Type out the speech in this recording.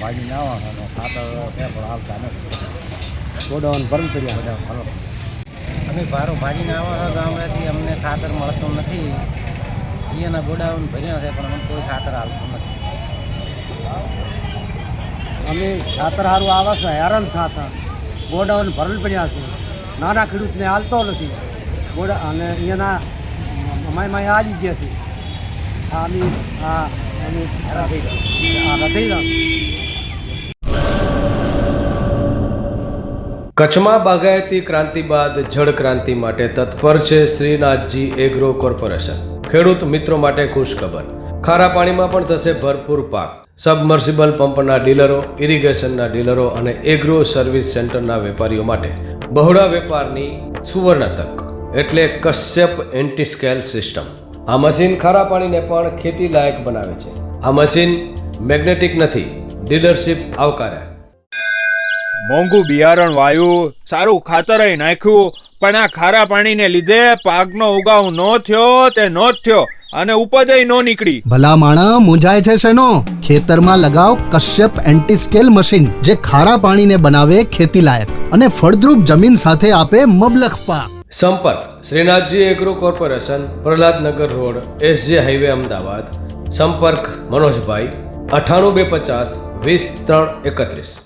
ભાજીને આવવાનો ખાતર છે પણ આવતા નથી. ગોડાઉન ભરણ કર્યા. બધા ફરો અમે ભારો ભાજીને આવવાનો ગામડેથી અમને ખાતર મળતું નથી. એના ગોડાઉન ભર્યા છે પણ અમને કોઈ ખાતર આવતું નથી. અમે ખાતર સારું આવે છે હેરાન થતા. ગોડાઉન ભરણ પડ્યા છે. નાના ખેડૂતને હાલતો નથી. ગોડા અને અહીંયાના અમાયમાં આવી ગયા છે. આ કચ્છમાં બાગાયતી ક્રાંતિ બાદ જળ ક્રાંતિ માટે તત્પર છે શ્રીનાથજી એગ્રો કોર્પોરેશન. ખેડૂત મિત્રો માટે ખુશખબર. ખારા પાણીમાં પણ થશે ભરપૂર પાક. સબમર્સિબલ પંપના ડીલરો, ઇરિગેશનના ડીલરો અને એગ્રો સર્વિસ સેન્ટરના વેપારીઓ માટે બહોળા વેપારની સુવર્ણ તક. એટલે કશ્યપ એન્ટીસ્કેલ સિસ્ટમ. આ મશીન ખારા પાણીને પણ ખેતી લાયક બનાવે છે. આ મશીન મેગ્નેટિક નથી ડીલરશીપ આવકારે. મોંઘું બિયારણ વાયું સારું ખાતર નાખ્યું પણ આ ખારા પાણીને લીધે પાકનો ઉગાવ નો થયો તે નો થયો અને ઉપજ નો નીકળી. ભલા માણા મૂંઝાય છે શેનો? ખેતરમાં લગાવ કશ્યપ એન્ટી સ્કેલ મશીન જે ખારા પાણીને બનાવે ખેતી લાયક અને ફળદ્રુપ જમીન સાથે આપે મબલખ પાક. સંપર્ક Shrinathji agro corporation Prahladnagar road SJ highway Ahmedabad. સંપર્ક મનોજભાઈ અઠ્ઠાણું બે પચાસ વીસ ત્રણ એકત્રીસ.